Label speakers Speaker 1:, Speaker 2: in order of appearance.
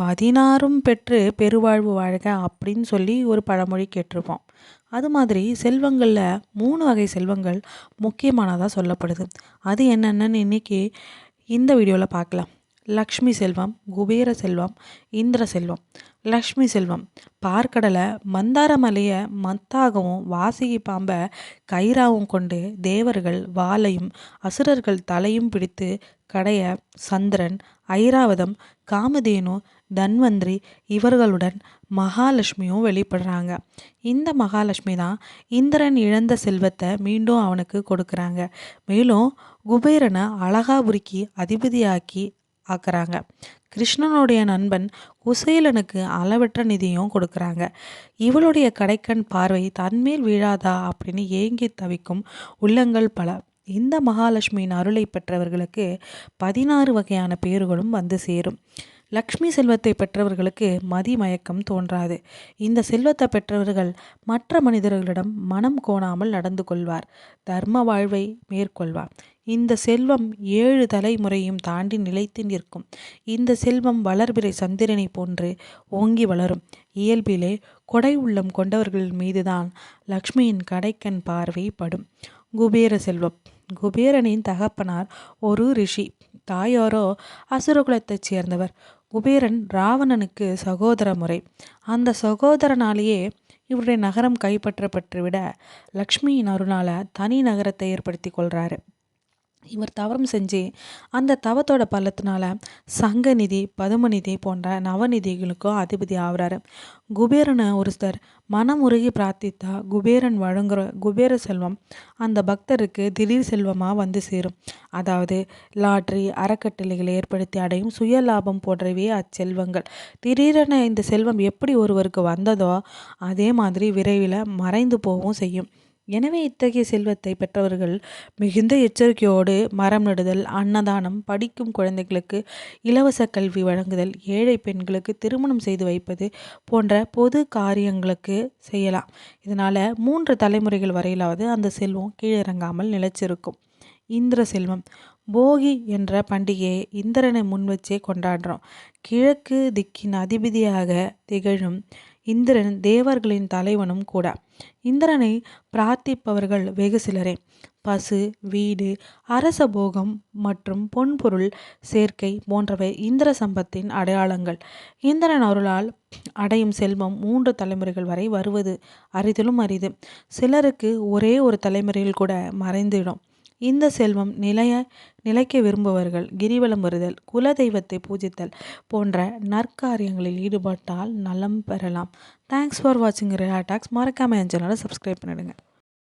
Speaker 1: பதினாறும் பெற்று பெருவாழ்வு வாழ்க அப்படின்னு சொல்லி ஒரு பழமொழி கேட்டிருப்போம். அது மாதிரி செல்வங்களில் மூணு வகை செல்வங்கள் முக்கியமானதாக சொல்லப்படுது. அது என்னென்னு இன்றைக்கி இந்த வீடியோவில் பார்க்கலாம். லக்ஷ்மி செல்வம் குபேர செல்வம் இந்திர செல்வம். லக்ஷ்மி செல்வம். பார்க்கடலை மந்தார மலையை மத்தாகவும் வாசிகி பாம்பை கயிறாகவும் கொண்டு தேவர்கள் வாளையும் அசுரர்கள் தலையும் பிடித்து கடைய சந்திரன் ஐராவதம் காமதேனு தன்வந்திரி இவர்களுடன் மகாலட்சுமியும் வெளிப்படுறாங்க. இந்த மகாலட்சுமி தான் இந்திரன் இழந்த செல்வத்தை மீண்டும் அவனுக்கு கொடுக்குறாங்க. மேலும் குபேரனை அழகாபுரிக்கு அதிபதியாக்கி ஆக்குறாங்க கிருஷ்ணனுடைய நண்பன் குசேலனுக்கு அளவற்ற நிதியும் கொடுக்குறாங்க. இவளுடைய கடைக்கண் பார்வை தன்மேல் வீழாதா அப்படின்னு ஏங்கி தவிக்கும் உள்ளங்கள் பல. இந்த மகாலட்சுமியின் அருளை பெற்றவர்களுக்கு பதினாறு வகையான பேர்களும் வந்து சேரும். லக்ஷ்மி செல்வத்தை பெற்றவர்களுக்கு மதிமயக்கம் தோன்றாது. இந்த செல்வத்தை பெற்றவர்கள் மற்ற மனிதர்களிடம் மனம் கோணாமல் நடந்து கொள்வார். தர்ம வாழ்வை மேற்கொள்வார். இந்த செல்வம் ஏழு தலைமுறையும் தாண்டி நிலைத்து நிற்கும். இந்த செல்வம் வளர்பிறை சந்திரனை போன்று ஓங்கி வளரும். இயல்பிலே கொடை உள்ளம் கொண்டவர்கள் மீதுதான் லக்ஷ்மியின் கடைக்கண் பார்வை படும். குபேர செல்வம். குபேரனின் தகப்பனார் ஒரு ரிஷி. தாயாரோ அசுரகுலத்தைச் சேர்ந்தவர். குபேரன் ராவணனுக்கு சகோதர முறை. அந்த சகோதரனாலேயே இவருடைய நகரம் கைப்பற்றப்பட்டுவிட லக்ஷ்மியின் அருணால தனி நகரத்தை ஏற்படுத்தி கொள்கிறாரு இவர் தவறம் செஞ்சு அந்த தவத்தோட பள்ளத்தினால சங்கநிதி பதுமநிதி போன்ற நவநிதிகளுக்கும் அதிபதி ஆகிறாரு. குபேரனை ஒருத்தர் மனமுருகி பிரார்த்தித்தா குபேரன் வழங்குற குபேர செல்வம் அந்த பக்தருக்கு திடீர் செல்வமாக வந்து சேரும். அதாவது லாட்ரி அறக்கட்டளைகளை ஏற்படுத்தி அடையும் சுய லாபம் போன்றவே அச்செல்வங்கள். திடீரென இந்த செல்வம் எப்படி ஒருவருக்கு வந்ததோ அதே மாதிரி விரைவில் மறைந்து போகவும் செய்யும். எனவே இத்தகைய செல்வத்தை பெற்றவர்கள் மிகுந்த எச்சரிக்கையோடு மரம் நடுதல் அன்னதானம் படிக்கும் குழந்தைகளுக்கு இலவச கல்வி வழங்குதல் ஏழை பெண்களுக்கு திருமணம் செய்து வைப்பது போன்ற பொது காரியங்களுக்கு செய்யலாம். இதனால் மூன்று தலைமுறைகள் வரையிலாவது அந்த செல்வம் கீழிறங்காமல் நிலைச்சிருக்கும் இந்திர செல்வம் போகி என்ற பண்டிகையை இந்திரனை முன் வச்சே கொண்டாடுறோம். கிழக்கு திக்கின் அதிபதியாக திகழும் இந்திரன் தேவர்களின் தலைவனும் கூட. இந்திரனை பிரார்த்திப்பவர்கள் வெகு சிலரே. பசு வீடு அரச போகம் மற்றும் பொன்பொருள் சேர்க்கை போன்றவை இந்திர சம்பத்தின் அடையாளங்கள். இந்திரன் அருளால் அடையும் செல்வம் மூன்று தலைமுறைகள் வரை வருவது அரிதிலும் அரிது. சிலருக்கு ஒரே ஒரு தலைமுறையில் கூட மறைந்திடும் இந்த செல்வம் நிலைய நிலைக்க விரும்புபவர்கள் கிரிவலம் வருதல் குல தெய்வத்தை பூஜித்தல் போன்ற நற்காரியங்களில் ஈடுபட்டால் நலம் பெறலாம். தேங்க்ஸ் ஃபார் வாட்சிங் ரேடாக்ஸ் மறக்காமல் என் சேனலை சப்ஸ்கிரைப் பண்ணிடுங்க.